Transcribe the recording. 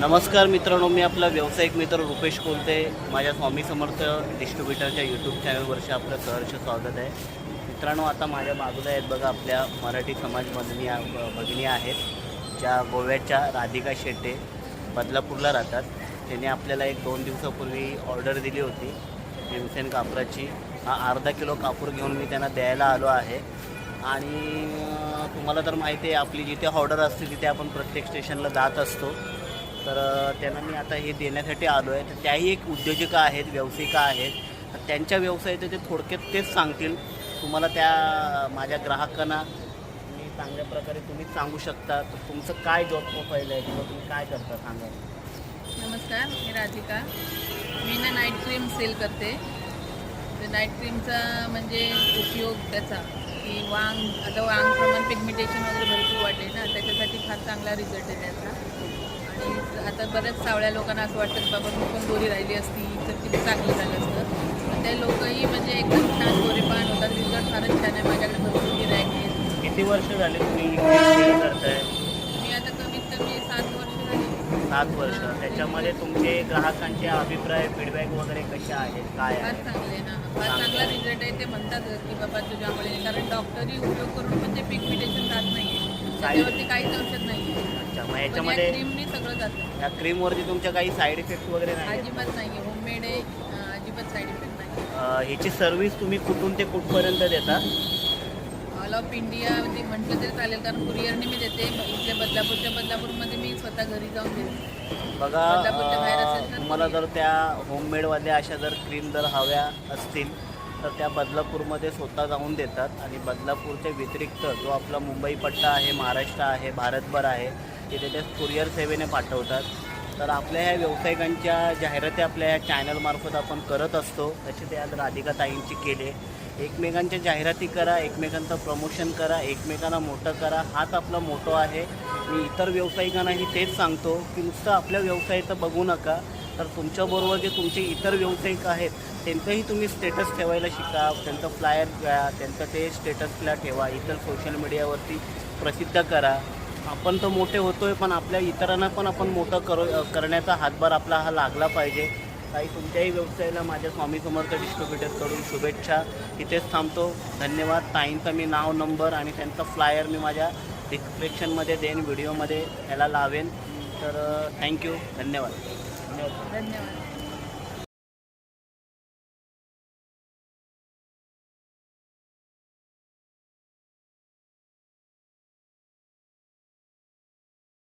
नमस्कार मित्रांनो मी आपला व्यावसायिक मित्र रुपेश कोलते. माझ्या स्वामी समर्थ डिस्ट्रीब्युटरच्या यूट्यूब चॅनलवरचे आपलं सहर्ष स्वागत आहे. मित्रांनो आता माझ्या बाजूला आहेत बघा आपल्या मराठी समाज भगिनी भगिनी आहेत ज्या गोव्याच्या राधिका शेट्टे बदलापूरला राहतात. त्यांनी आपल्याला एक दोन दिवसापूर्वी ऑर्डर दिली होती भीमसेन कापराची. हा अर्धा किलो कापूर घेऊन मी त्यांना द्यायला आलो आहे. आणि तुम्हाला तर माहिती आहे आपली जिथे ऑर्डर असते तिथे आपण प्रत्येक स्टेशनला जात असतो. तर त्यांना मी आता हे देण्यासाठी आलो आहे तर त्याही एक उद्योजिका आहेत व्यावसायिका आहेत. तर त्यांच्या व्यवसायाचं ते थोडक्यात तेच सांगतील. तुम्हाला त्या माझ्या ग्राहकांना मी चांगल्या प्रकारे तुम्ही सांगू शकता. तर तुमचं काय जॉब प्रोफाईल आहे किंवा तुम्ही काय करता सांगा. नमस्कार मी राधिका. मी ना नाईट क्रीम सेल करते. तर नाईट क्रीमचा म्हणजे उपयोग त्याचा की वांग आता वांग प्रमाण पिगमेंटेशन वगैरे भरपूर वाढले ना त्याच्यासाठी फार चांगला रिझल्ट आहे त्याचा. आणि आता बऱ्याच सावळ्या लोकांना असं वाटतं की बाबा मी पण गोरी राहिली असती तर किती चांगलं झालं असतं. ते लोकही म्हणजे एकदम छान गोरेपान होतात. रिझल्ट फारच छान आहे माझ्याकडे भरपूर गिरायक आहेत किती वर्ष झाले तुम्ही करताय? मी आता कमीत कमी सात वर्ष झाली. सात वर्ष. त्याच्यामध्ये तुमचे ग्राहकांचे अभिप्राय फीडबॅक वगैरे कसे आहेत? काय फार चांगले ना. फार चांगला रिझल्ट आहे. ते म्हणतात की बाबा तुझ्यामुळे. कारण डॉक्टरी उपयोग करून पण ते पिगमिटेशन जात नाहीये. त्याच्यावरती काहीच औषध नाही. अच्छा मग याच्यामध्ये क्रीमनी सगळं जातं. या क्रीमवरती तुमच्या काही साईड इफेक्ट वगैरे नाही आहेत? अजिबात नाहीये. होममेड आहे. अं, अजिबात साईड इफेक्ट नाही. अ, ह्याची सर्व्हिस तुम्ही कुठून ते कुठपर्यंत देता? ऑल ऑफ इंडिया म्हणजे म्हटलं तरी चालेल कारण कुरिअरने मी देते. इथल्या बदलापूरच्या बदलापूरमध्ये मी स्वतः घरी जाऊन देते. बघा बदलापूरच्या बाहेर अ, असेल तर तुम्हाला जर त्या होममेडवाल्या अशा जर क्रीम जर हव्या असतील तर त्या बदलापूरमध्ये स्वतः जाऊन देतात. आणि बदलापूरच्या व्यतिरिक्त जो आपला मुंबई पट्टा आहे महाराष्ट्र आहे भारतभर आहे तिथे ते कुरिअर सेवेने पाठवतात. तर आपल्या ह्या व्यावसायिकांच्या जाहिराती आपल्या ह्या चॅनलमार्फत आपण करत असतो. तसे ते आज राधिका ताईंची केले. एकमेकांच्या जाहिराती करा एकमेकांचं प्रमोशन करा एकमेकांना मोठं करा. हाच आपला मोठो आहे. मी इतर व्यावसायिकांनाही तेच सांगतो की नुसतं आपल्या व्यवसायाचं बघू नका. तर तुमच्याबरोबर जे तुमचे इतर व्यावसायिक आहेत त्यांचंही तुम्ही स्टेटस ठेवायला शिका त्यांचं फ्लायर घ्या त्यांचं ते स्टेटसला ठेवा इतर सोशल मीडियावरती प्रसिद्ध करा. आपण तर मोठे होतोय पण आपल्या इतरांना पण आपण मोठं करू करण्याचा हातभार आपला हा लागला पाहिजे. काही तुमच्याही व्यवसायाला माझ्या स्वामी समर्थ डिस्ट्रीब्युटरकडून शुभेच्छा. इथेच थांबतो. धन्यवाद. ताईंचा मी नाव नंबर आणि त्यांचा फ्लायर मी माझ्या डिस्क्रिप्शनमध्ये देईन व्हिडिओमध्ये याला लावेन. तर थँक्यू धन्यवाद धन्यवाद. धन्यवाद.